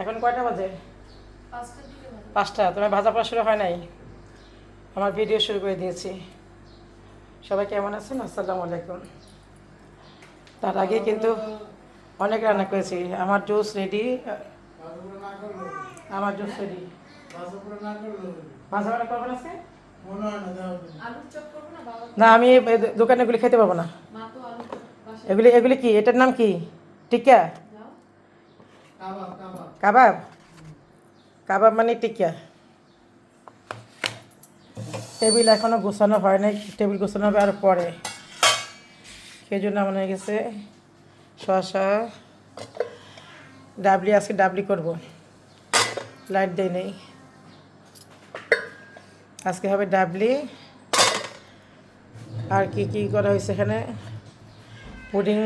এখন কয়টা বাজে? পাঁচটা? তোমার ভাজা পড়া শুরু হয় নাই? আমার ভিডিও শুরু করে দিয়েছি। সবাই কেমন আছেন? আসসালামু আলাইকুম। তার আগে কিন্তু অনেক রান্না করেছি। আমার জুস রেডি আমার জুস রেডি ভাজা পড়া করবেন আছে? আলুর চপ করব না আমি দোকানে এগুলি খেতে পারব না। এগুলি এগুলি কি? এটার নাম কি? টিকা কাবাব? কাবাব মানে টিকা টেবিল এখনও গোছানো হয় নাই, টেবিল গোছানো হবে আর পরে। সেই জন্য মনে হয়ে গেছে শসা, ডাবলি, আজকে ডাবলি করব। লাইট দেয় নেই। আজকে হবে ডাবলি। আর কি কি করা হয়েছে এখানে? পুডিং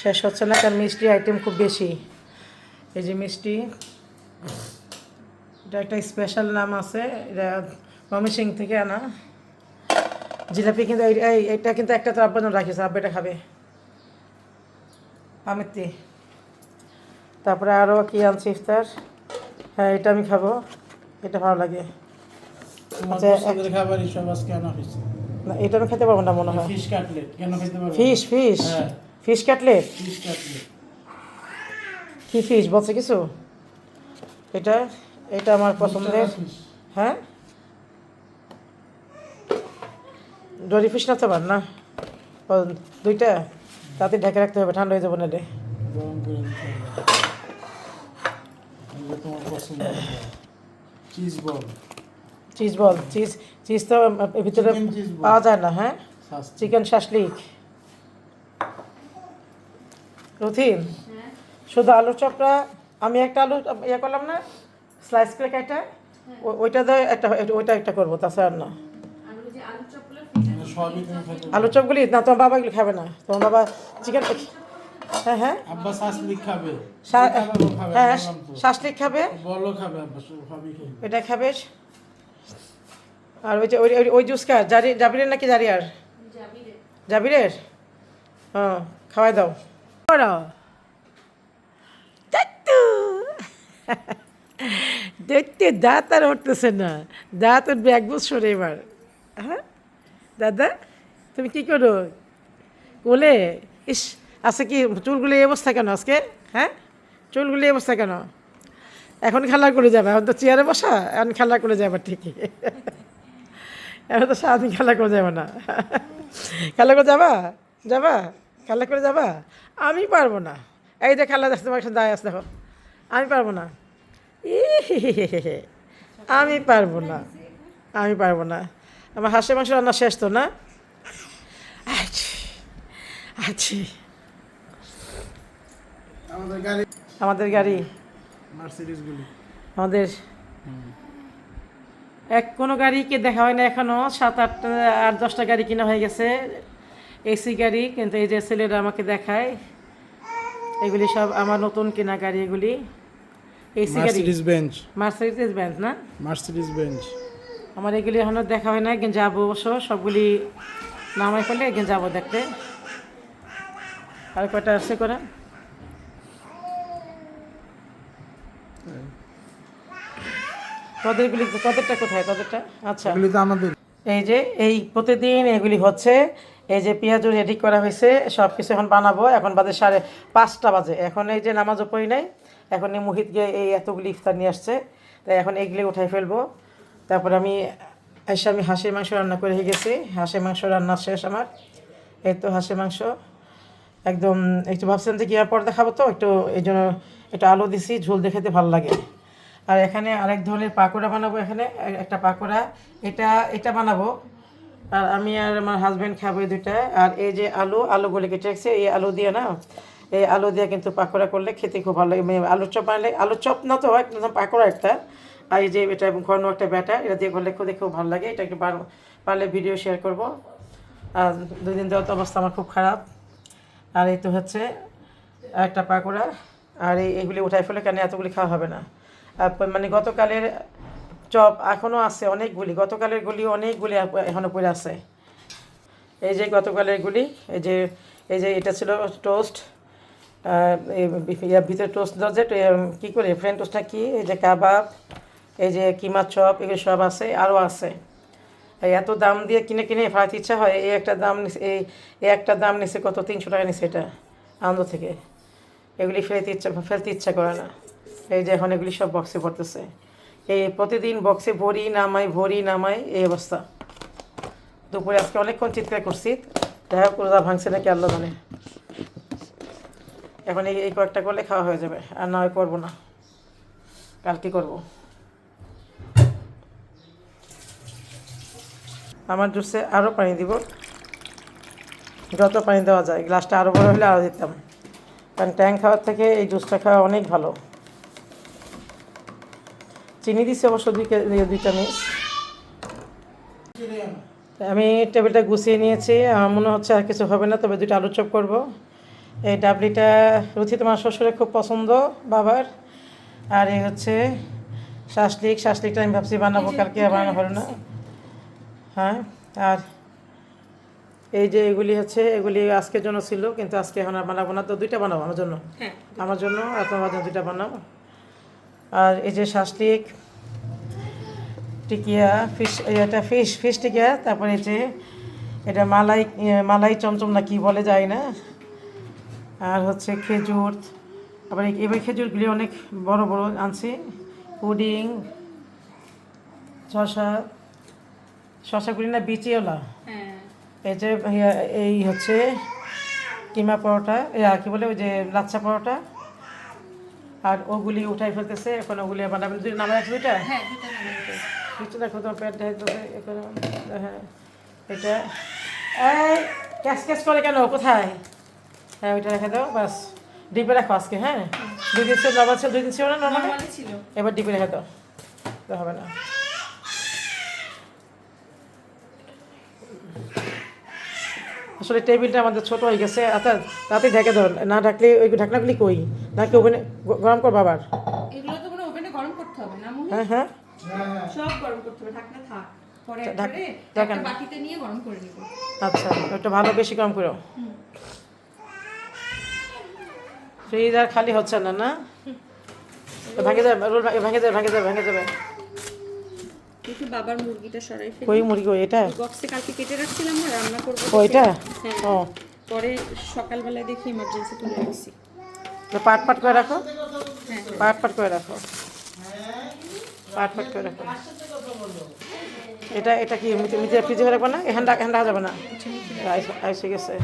শেষ হচ্ছে না, কারণ মিষ্টি আইটেম খুব বেশি। এই যে মিষ্টি এটা একটা স্পেশাল নাম আছে এটা ময়মনসিং থেকে আনা। জিলাপি কিন্তু এই এটা কিন্তু একটা তো আব্বা রাখিস আব্বা এটা খাবে। আমিতি তারপরে আরও কি আনছি ইফতার? হ্যাঁ এটা আমি খাব এটা ভালো লাগে। আচ্ছা, না এটা আমি খেতে পারব না মনে হয়। Fish cutlet fish fish. হ্যাঁ। Fish cutlet? Fish cutlet. কি ফিশ বলছে কিছু? এটা এটা আমার পছন্দের। হ্যাঁ? ডরি ফিশ না তো আবার না? দুইটা? তাতে ঢেকে রাখতে হবে ঠান্ডা হয়ে যাব তোমার পছন্দ cheese ball cheese ball cheese cheese তো ভিতরে. পাওয়া যায় না হ্যাঁ? Chicken shashlik. রুথিন? শুধু আলুর চপটা আমি একটা আলু ইয়ে করলাম না স্লাইস করে কেটে ওইটা দিয়ে একটা ওইটা একটা করব তাছাড়া না। আলু চপগুলি না তোমার বাবা এগুলো খাবে না। তোমার বাবা চিকেন হ্যাঁ হ্যাঁ। আব্বা শাসলিক খাবে। হ্যাঁ শাসলিক খাবে। খাবে খাবে। এটা খাবে। আর ওই যে ওই ওই- ওই জুস কার? জারি জাবিরের নাকি জারিয়ার? জাবিরের। হ্যাঁ খাওয়াই দাও করো দাঁতু দেখতে দাঁত আর উঠতেছে না। দাঁত উঠবে এক বছর এবার। হ্যাঁ? দাদা, তুমি কি করো? কোলে? ইস আচ্ছা কি, চুলগুলি অবস্থা কেন আজকে? হ্যাঁ? চুলগুলি অবস্থা কেন? এখন খেলা করে যাবে, এখন তো চেয়ারে বসা, এখন খেলা করে যাবে ঠিকই। এখন তো সারাদিন খেলা করে যাবে না। খেলা করে যাবা? যাবা? খেলা করে যাবা? আমি পারব না। এই যে খেলা দেখতে পারছেন দায় আসতে দেখো। আমি পারব না। ইহিহিহিহি। আমি পারব না। আমি পারব না। আমার হাঁসের মাংস রান্না শেষ তো না? আছি আছি আমাদের গাড়ি। আমাদের গাড়ি। আমাদের। এক কোনো গাড়িকে দেখা হয় না এখনও। সাত আটটা আট দশটা গাড়ি কিনা হয়ে গেছে। এসি গাড়ি কিন্তু এই যে ছেলেরা আমাকে দেখায়। এগুলি সব আমার নতুন কেনা গাড়ি এগুলি এসি গাড়ি বেঞ্চ মার্সিডিজ ব্যান্ড না? মার্সিডিস বেঞ্চ আমার এগুলি এখনও দেখা হয় না কিন্তু যাব অবশ্য সবগুলি নামাই ফেলে এখানে যাব দেখতে। আর কয়টা আছে করে? তোদেরগুলি তোদেরটা কোথায়? তোদেরটা? আচ্ছা। এগুলি তো আমাদের। এই যে এই প্রতিদিন এগুলি হচ্ছে এই যে পেঁয়াজও রেডি করা হয়েছে সব কিছু এখন বানাবো। এখন বাজে সাড়ে পাঁচটা বাজে। এখন এই যে নামাজও পড়ি নাই, এখন এই মুহিত গিয়ে এই এতগুলি ইফতার নিয়ে আসছে। তাই এখন এগুলি উঠাই ফেলব। তারপর আমি এসে আমি হাঁসের মাংস রান্না করে গেছি। হাঁসের মাংস রান্না শেষ আমার। এই তো হাঁসের মাংস। একদম একটু ভাবছিলাম যে কি পরে দেখাবো তো, একটু এই জন্য একটু আলু দিছি, ঝোল দিয়ে খেতে ভালো লাগে। আর এখানে আরেক ধরনের পাকোড়া বানাবো এখানে একটা পাকোড়া। এটা এটা বানাবো। আর আমি আর আমার হাজব্যান্ড খাব দুইটা। আর এই যে আলু, আলুগুলি কেটে রাখছি এই আলু দিয়ে না? এই আলু দিয়ে কিন্তু পাকোড়া করলে খেতে খুব ভালো লাগে। মানে আলুর চপ বানালে আলুর চপ না তো একদম পাকোড়া একটা। আর এই যে এটা ঘন একটা ব্যাটা এটা দিয়ে করলে খুব খুব ভালো লাগে। এটা একটু পারলে ভিডিও শেয়ার করব। আর দুই দিন দেওয়া তো অবস্থা আমার খুব খারাপ। আর এই তো হচ্ছে একটা পাকোড়া। আর এই এগুলি উঠাই ফেলে কেন এতগুলি খাওয়া হবে না? মানে গতকালের চপ এখনও আছে অনেকগুলি গতকালের গুলি অনেকগুলি এখনও এখনও পড়ে আছে। এই যে গতকালের গুলি, এই যে এই যে এটা ছিল টোস্ট ভিতরে টোস্ট যায় কী করে ফ্রেন্ড টোস্টটা কি, এই যে কাবাব, এই যে কিমা চপ, এগুলো সব আছে আরও আছে। এত দাম দিয়ে কিনে কিনে ফেলাতে ইচ্ছা হয়, এই একটা দাম এই এই একটা দাম নিছে কত, তিনশো টাকা নিছে এটা, আনন্দ থেকে। এগুলি ফেলতে ইচ্ছা ফেলতে ইচ্ছা করে না। এই যে এখন এগুলি সব বক্সে ভরতেছে এই প্রতিদিন বক্সে ভরি, নামাই ভরি, নামাই, এই অবস্থা। দুপুরে আজকে অনেকক্ষণ চিৎকার করছি। দেখা রোজা ভাঙছে নাকি আল্লাহ জানে। এখন এই কয়েকটা করলে খাওয়া হয়ে যাবে। আর না হয় করব না। কালকে করব? আমার জুসে আরও পানি দিব। যত পানি দেওয়া যায়, গ্লাসটা আরও বড় হলে আরও দিতাম। কারণ ট্যাং খাওয়ার থেকে এই জুসটা খাওয়া অনেক ভালো। চিনি দিচ্ছি অবশ্য দুই কে- দুই চামচ। আমি টেবিলটা গুছিয়ে নিয়েছি। আমার মনে হচ্ছে আর কিছু হবে না তবে দুটো আলু চপ করব। এই ডাবলিটা রুচি তোমার শ্বশুরের খুব পছন্দ বাবার। আর এই হচ্ছে শাসলিক। শাসলিকটা আমি ভাবছি বানাবো কালকে আর বানানো হলো না। হ্যাঁ আর এই যে এগুলি হচ্ছে এগুলি আজকের জন্য ছিল কিন্তু আজকে এখন আর বানাবো না। তো দুইটা বানাবো আমার জন্য? হ্যাঁ। আমার জন্য আর তোমার জন্য দুইটা বানাবো? আর এই যে শাসলিক টিকিয়া ফিশ এটা ফিশ ফিশ টিকিয়া তারপরে এই যে এটা মালাই মালাই চমচম না কি বলে যায় না। আর হচ্ছে খেজুর আবার এবার খেজুরগুলি অনেক বড় বড় আনছি। পুডিং শশা শশাগুলি না বিচিওলা। হ্যাঁ। এই যে এই হচ্ছে কিমা পরোটা কি বলে ওই যে লাচ্ছা পরোটা। আর ওগুলি উঠাই ফেলতেছে এখন ওগুলি বানাবেন দুই নামে আছে দুইটা হ্যাঁ দুটো দেখো তোমার পেট ঢাকতেছে এ করো। হ্যাঁ এটা। এই ক্যাশ ক্যাশ করে কেন? কোথায়? হ্যাঁ ওইটা রেখে দাও বাস। ডিপে রাখো আজকে হ্যাঁ? দুই দিন ছিল নর্মাল ছিল দুই দিন ছিল না নর্মাল ছিল। এবার ডিপে রেখে দাও তো হবে না। আসলে টেবিলটা আমাদের ছোট হয়ে গেছে অর্থাৎ রাতে ঢেকে দাও না ঢাকলে ওই ঢাকনাগুলি কই? নাকি ওখানে গরম কর বাবার? এগুলো তো কোনো ওভেনে গরম করতে হবে না হ্যাঁ হ্যাঁ। সব গরম করতে হবে থাক। পরে আচ্ছা, ঢাক- একটা বাটিতে নিয়ে গরম করে নিব। আচ্ছা একটু ভালো বেশি কম করো। ফ্রিজ আর খালি হচ্ছে না না? ভেঙে যাবে রোল ভেঙে যাবে ভেঙে যাবে ভেঙে যাবে কিন্তু বাবার মুরগিটা সরাই ফেলি। কই মুরগি এটা? বক্সে কালকে কেটে রাখছিলাম না রান্না করব ও এটা হ্যাঁ ও। পরে সকালবেলায় দেখি ইমার্জেন্সি তুলে রাখছি পাট পাট করে রাখো। হ্যাঁ পাট পাট করে রাখো। পাট পাট করে রাখো। এটা এটা কি মিতে ফ্রিজে রাখব না? এখান এখান রাখা যাবে না? আইস আইসে গেছে।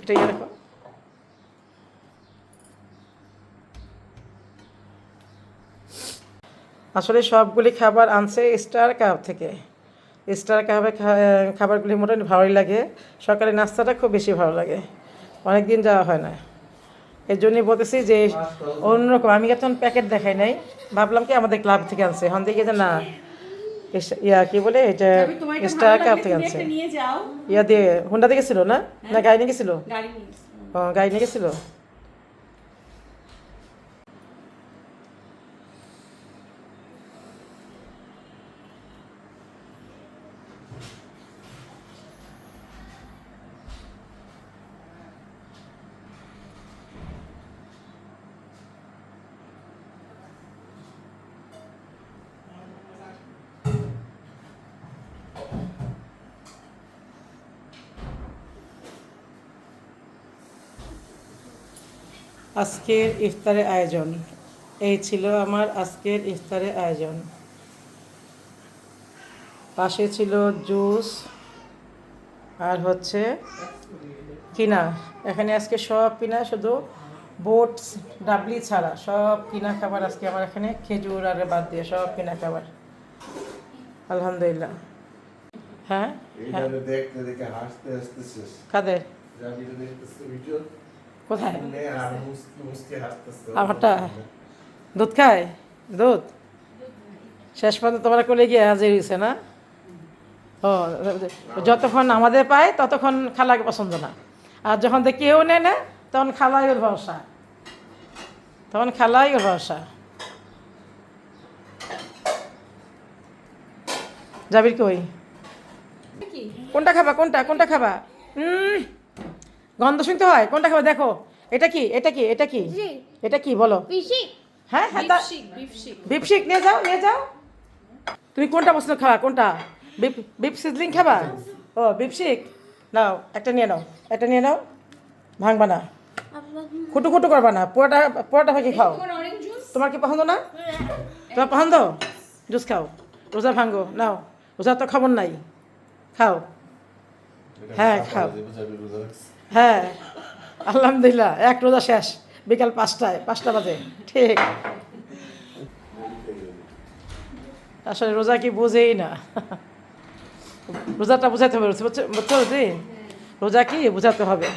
এটা ইয়ে রাখো। আসলে সবগুলি খাবার আনছে স্টার কাপ থেকে। স্টার কাপে খাবারগুলি মোটামুটি ভালোই লাগে। সকালে নাস্তাটা খুব বেশি ভালো লাগে। অনেক দিন যাওয়া হয় না। এর জন্যই বলতেছি যে অন্যরকম আমি এখন প্যাকেট দেখাই নাই। ভাবলাম কি আমাদের ক্লাব থেকে আনছে। এখন দেখি যে না ইয়া কি বলে এটা স্টার ক্লাব থেকে আনছে। ইয়া দিয়ে হুন্ডা দিয়ে ছিল না? না গাড়ি নিয়ে গেছিল? গাড়ি নিয়ে গেছিল? আজকের ইফতারের আয়োজন। এই ছিল আমার আজকের ইফতারের আয়োজন। পাশে ছিল জুস আর হচ্ছে কিনা। এখানে আজকে সব কিনা শুধু বোট ডাবলি ছাড়া সব কিনা খাবার আজকে আমার এখানে খেজুর আর বাদ দিয়ে সব কিনা খাবার। আলহামদুলিল্লাহ। হ্যাঁ? হ্যাঁ এইখানে দেখতে দেখে হাসতে হাসতে শেষ। কাদের? কোথায়? আমারটা? দুধ খায়? দুধ? শেষ পর্যন্ত তোমরা কোলে গিয়ে হাজির হয়েছে না? ও যতক্ষণ আমাদের পায় ততক্ষণ খালাকে পছন্দ না। আর যখন দেখি কেউ নেয় না তখন খালাই ওর ভরসা। তখন খালাই ওর ভরসা। যাবির কই? কোনটা খাবা কোনটা কোনটা খাবা? হুম গন্ধ শুনতে হয়? কোনটা খাবে? দেখো। এটা কি? এটা কি? এটা কি? এটা কি? বলো। হ্যাঁ হ্যাঁ তা বিফশিক বিফশিক। বিপশিক নিয়ে যাও নিয়ে যাও। তুমি কোনটা পছন্দ খাবা? কোনটা? বিপ বিপ সিজলিং খাবা? ও বিপশিক নাও একটা নিয়ে নাও। একটা নিয়ে নাও। ভাঙবা না। খুটু খুটু করবা না। পুরোটা পুরোটা ভাগে খাও। তোমার কি পছন্দ না? তোমার পছন্দ? জুস খাও। রোজা ভাঙ্গো নাও। রোজা তো খাবার নাই। খাও। হ্যাঁ, খাও। হ্যাঁ আলহামদুলিল্লাহ, এক রোজা শেষ, বিকাল পাঁচটায়, পাঁচটা বাজে, ঠিক। আসলে রোজা কি বুঝেই না। রোজাটা বুঝাতে হবে বুঝছ জি? রোজা কি বুঝাতে হবে।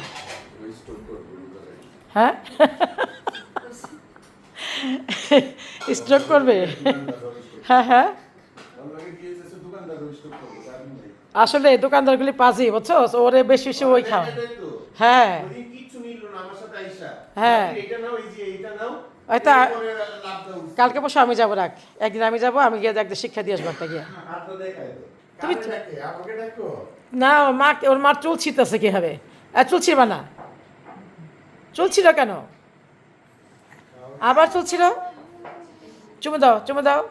হ্যাঁ? স্ট্রোক করবে? হ্যাঁ হ্যাঁ। আসলে দোকানদারগুলি পাজি, বুঝছ? ওরে বেশি বেশি ওই খাও। হ্যাঁ। হ্যাঁ। এটা কালকে পরশু আমি যাব রাখ। একদিন আমি যাব আমি গিয়ে একদিন শিক্ষা দিয়ে আসব একটা গিয়ে। দাও তুমি- না ওর মা ওর মার চুল ছিটতেছে কি হবে আর চুল ছিড়বা না। চুল ছিল কেন? আবার চুল ছিল চুমু দাও চুমু দাও।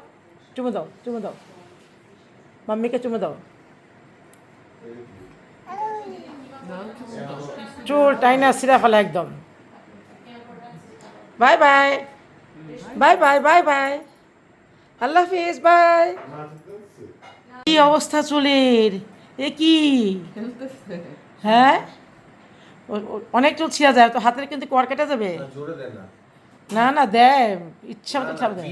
চুমু দাও চুমু দাও। মাম্মিকে চুমু দাও। চুল টাইনা সিরা ফেলা একদম। Bye bye. Bye bye bye bye. আল্লাহ হাফিজ বাই। কি অবস্থা চুলের? এ কি? হ্যাঁ? অনেক চুল ছিঁড়া যায় তো হাতের কিন্তু কর কেটে যাবে? না, না। দেয়। ইচ্ছা মতো ছাড় দেয়।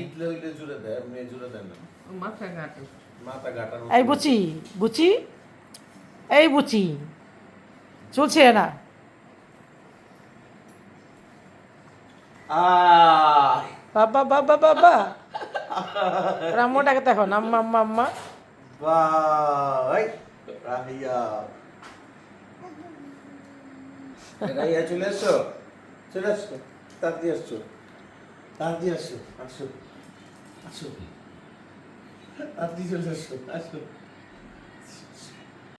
এই বুচি বুচি এই বুচি। চুল ছিঁড়ে না। বাবা বাবা বাবা রাম্মাটাকে দেখো আম্মা আম্মা আম্মা রাহিয়া। চলে এসো চলে আসো তাড়াতাড়ি আসছো তাড়াতাড়ি আসো। আসো। আসো তাড়াতাড়ি চলে আসো আসো।